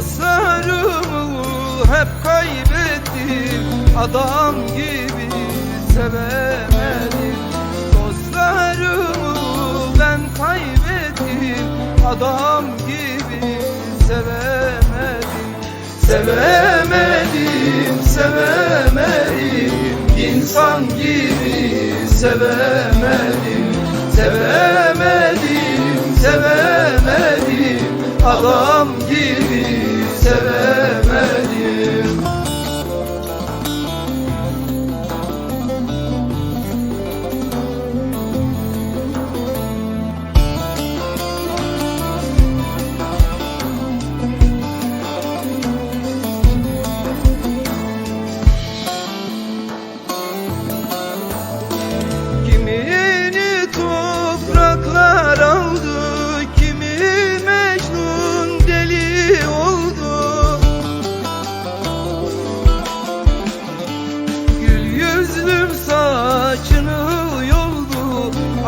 Dostlarımı hep kaybettim. Adam gibi sevemedim. Dostlarımı ben kaybettim. Adam gibi sevemedim. Sevemedim, sevemedim. İnsan gibi sevemedim. Sevemedim, sevemedim. Adam gibi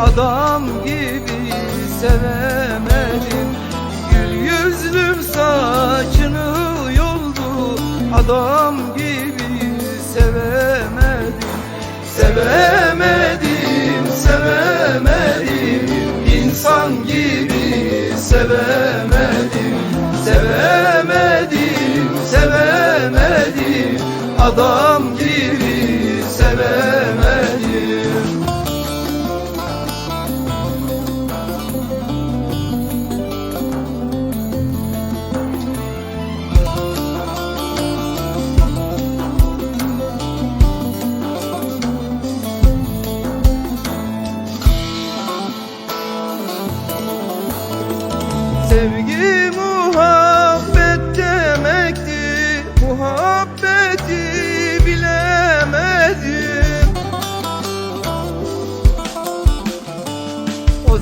Adam gibi sevemedim. Gül yüzlüm saçını yoldu Adam gibi sevemedim. Sevemedim, sevemedim. İnsan gibi sevemedim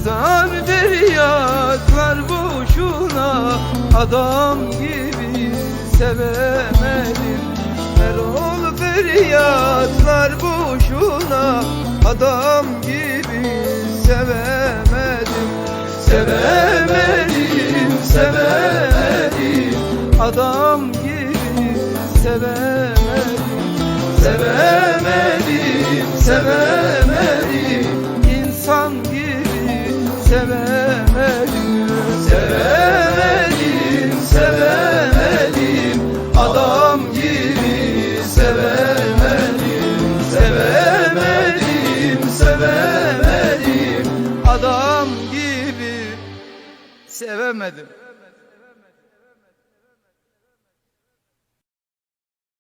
O zar deryaklar boşuna Adam gibi sevemedim. Erol feryatlar boşuna Adam gibi sevemedim. Sevemedim, sevemedim. Adam gibi sevemedim. Sevemedim, sevemedim sevemedim